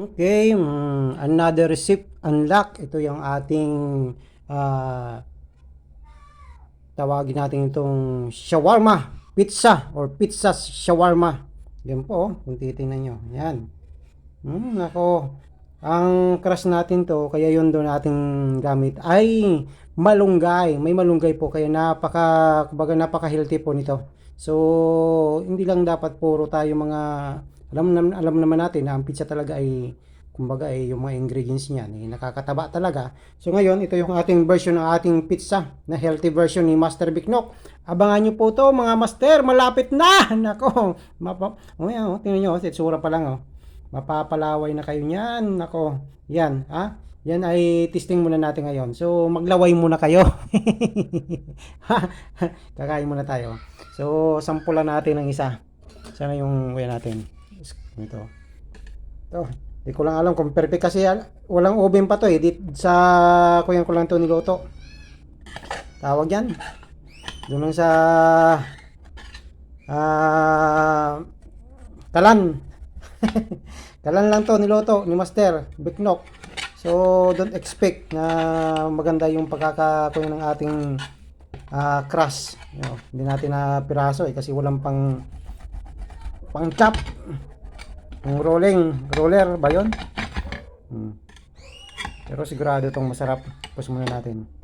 Okay, mm, another receipt unlock. Ito yung ating ah, tawagin natin itong shawarma pizza or pizza shawarma. Yan po, oh, kung titingnan nyo. Yan. Hmm, nako. Ang crush natin to, kaya yun doon nating gamit ay malunggay. May malunggay po, kaya napaka, kumbaga napaka-healthy po nito. So, hindi lang dapat puro tayo mga, alam, nam- alam naman natin na ang pizza talaga ay, kumbaga ay yung mga ingredients niyan, ay nakakataba talaga. So, ngayon, ito yung ating version ng ating pizza, na healthy version ni Master Biknok. Abangan nyo po to mga master, malapit na! Nako, mapa, oh, yan, oh, tingnan nyo, oh, tsura pa lang, oh. Mapapalaway na kayo niyan. Nako, yan, ha? Yan ay testing muna natin ngayon. So, maglaway muna kayo. Kakain muna tayo. So, sampulan natin ng isa. Sana yung kuya natin. Ito. Ito. Hindi ko lang alam kung perfect kasi al- walang oven pa to eh. Di, sa kuya ko lang to niluto. Tawag yan. Doon lang sa ah kalan. kalan lang to niluto ni Master Biknok. So don't expect na maganda yung pagkakakuha ng ating ah crush. You know, hindi natin na piraso eh kasi walang pang pang chop. Yung rolling, roller ba yun? Hmm. Pero sigurado itong masarap. Tapos muna natin.